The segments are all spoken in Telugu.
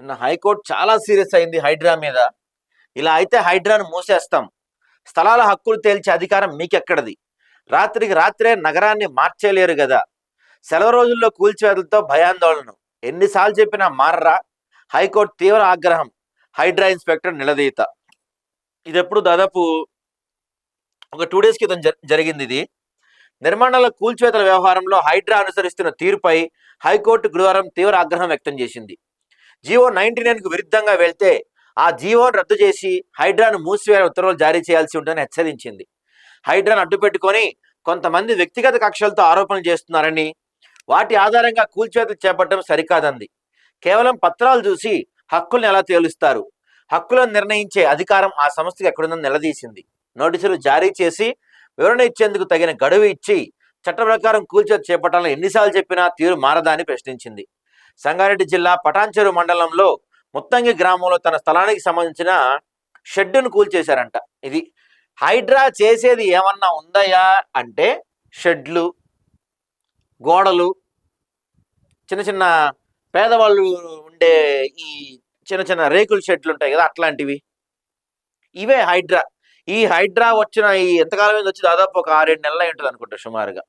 నిన్న హైకోర్టు చాలా సీరియస్ అయింది హైడ్రా మీద. ఇలా అయితే హైడ్రాను మూసేస్తాం. స్థలాల హక్కులు తేల్చే అధికారం మీకెక్కడది? రాత్రికి రాత్రే నగరాన్ని మార్చేయలేరు కదా సెలవు రోజుల్లో కూల్చివేతలతో భయాందోళన ఎన్నిసార్లు చెప్పినా మారరా? హైకోర్టు తీవ్ర ఆగ్రహం. హైడ్రా ఇన్స్పెక్టర్ నిలదీత. ఇది ఎప్పుడు దాదాపు ఒక టూ డేస్ క్రితం జరిగింది ఇది. నిర్మాణాల కూల్చివేతల వ్యవహారంలో హైడ్రా అనుసరిస్తున్న తీరుపై హైకోర్టు గురువారం తీవ్ర ఆగ్రహం వ్యక్తం చేసింది. జీవో నైన్టీ నైన్కు విరుద్ధంగా వెళ్తే ఆ జీవోను రద్దు చేసి హైడ్రాను మూసివేయ ఉత్తర్వులు జారీ చేయాల్సి ఉంటుందని హెచ్చరించింది. హైడ్రాను అడ్డుపెట్టుకొని కొంతమంది వ్యక్తిగత కక్షలతో ఆరోపణలు చేస్తున్నారని వాటి ఆధారంగా కూల్చేతలు చేపట్టడం సరికాదంది. కేవలం పత్రాలు చూసి హక్కుల్ని ఎలా తేలుస్తారు? హక్కులను నిర్ణయించే అధికారం ఆ సంస్థకి ఎక్కడుందని నిలదీసింది. నోటీసులు జారీ చేసి వివరణ ఇచ్చేందుకు తగిన గడువు ఇచ్చి చట్ట ప్రకారం కూల్చేత చేపట్టాలని ఎన్నిసార్లు చెప్పినా తీరు మారదా అని ప్రశ్నించింది. సంగారెడ్డి జిల్లా పటాన్చెరు మండలంలో ముత్తంగి గ్రామంలో తన స్థలానికి సంబంధించిన షెడ్డును కూల్చేశారంట. ఇది హైడ్రా చేసేది ఏమన్నా ఉందయా అంటే షెడ్లు గోడలు చిన్న చిన్న పేదవాళ్ళు ఉండే ఈ చిన్న చిన్న రేకుల షెడ్లు ఉంటాయి కదా అట్లాంటివి. ఇవే హైడ్రా. ఈ హైడ్రా వచ్చిన ఈ ఎంతకాలం మీద వచ్చి దాదాపు ఒక ఆరేడు నెలలు అయి ఉంటుంది అనుకుంటా సుమారుగా.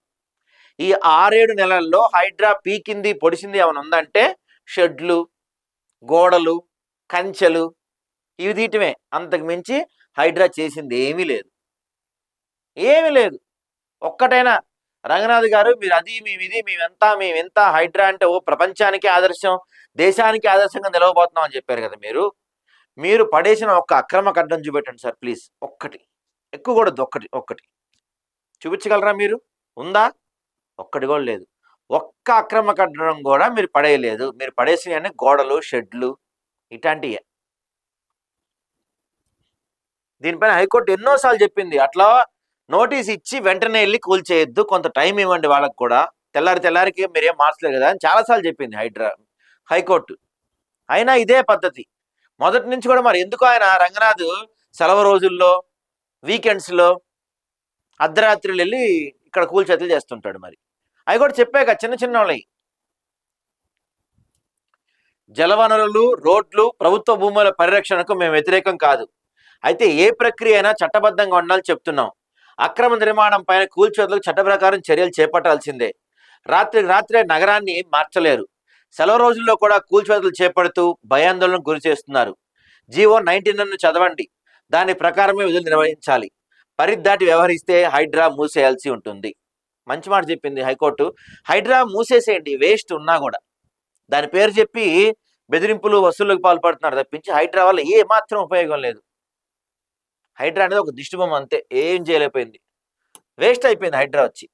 ఈ ఆరేడు నెలల్లో హైడ్రా పీకింది పొడిసింది ఏమైనా ఉందంటే షెడ్లు గోడలు కంచెలు ఇవి తీయటమే. అంతకు మించి హైడ్రా చేసింది ఏమీ లేదు. ఏమీ లేదు. ఒక్కటైనా రంగనాథ్ గారు మీరు అది మేము ఇది మేమెంత మేమెంత హైడ్రా అంటే ఓ ప్రపంచానికి ఆదర్శం దేశానికి ఆదర్శంగా నిలవబోతున్నాం అని చెప్పారు కదా మీరు. మీరు పడేసిన ఒక్క అక్రమ కడ్డం చూపెట్టండి సార్ ప్లీజ్. ఒక్కటి. ఎక్కువ కూడా ఒక్కటి ఒక్కటి. చూపించగలరా మీరు? ఉందా? ఒక్కటి కూడా లేదు. ఒక్క అక్రమ కట్టడం కూడా మీరు పడేయలేదు. మీరు పడేసినవన్నీ గోడలు షెడ్లు ఇట్లాంటివే దీనిపైన హైకోర్టు ఎన్నోసార్లు చెప్పింది. అట్లా నోటీస్ ఇచ్చి వెంటనే వెళ్ళి కూల్చేయొద్దు. కొంత టైం ఇవ్వండి వాళ్ళకి కూడా. తెల్లారి తెల్లారికి మీరేం మార్చలేదు కదా అని చాలాసార్లు చెప్పింది హైడ్రా హైకోర్టు. అయినా ఇదే పద్ధతి. మొదటి నుంచి కూడా మరి ఎందుకు ఆయన రంగనాథ్ సెలవు రోజుల్లో వీకెండ్స్లో అర్ధరాత్రులు వెళ్ళి ఇక్కడ కూల్చేతలు చేస్తుంటాడు మరి? అవి కూడా చెప్పాక చిన్న చిన్న వాళ్ళవి జలవనరులు రోడ్లు ప్రభుత్వ భూముల పరిరక్షణకు మేము వ్యతిరేకం కాదు. అయితే ఏ ప్రక్రియ అయినా చట్టబద్ధంగా ఉండాలని చెప్తున్నాం. అక్రమ నిర్మాణం పైన కూల్చేతులకు చట్ట ప్రకారం చర్యలు చేపట్టాల్సిందే. రాత్రి రాత్రే నగరాన్ని మార్చలేరు. సెలవు రోజుల్లో కూడా కూల్చేతులు చేపడుతూ భయాందోళనకు గురి చేస్తున్నారు. జీవో నైన్టీన్ నన్ను చదవండి. దాని ప్రకారమే విధులు నిర్వహించాలి. పరిధి దాటి వ్యవహరిస్తే హైడ్రా మూసేయాల్సి ఉంటుంది. మంచి మాట చెప్పింది హైకోర్టు. హైడ్రా మూసేసేయండి వేస్ట్ ఉన్నా కూడా. దాని పేరు చెప్పి బెదిరింపులు వసూళ్ళకు పాల్పడుతున్నారు తప్పించి హైడ్రా వల్ల ఏ మాత్రం ఉపయోగం లేదు. హైడ్రా అనేది ఒక దిష్టిబొమ్మ అంతే ఏం చేయలేకపోయింది. వేస్ట్ అయిపోయింది హైడ్రా వచ్చి.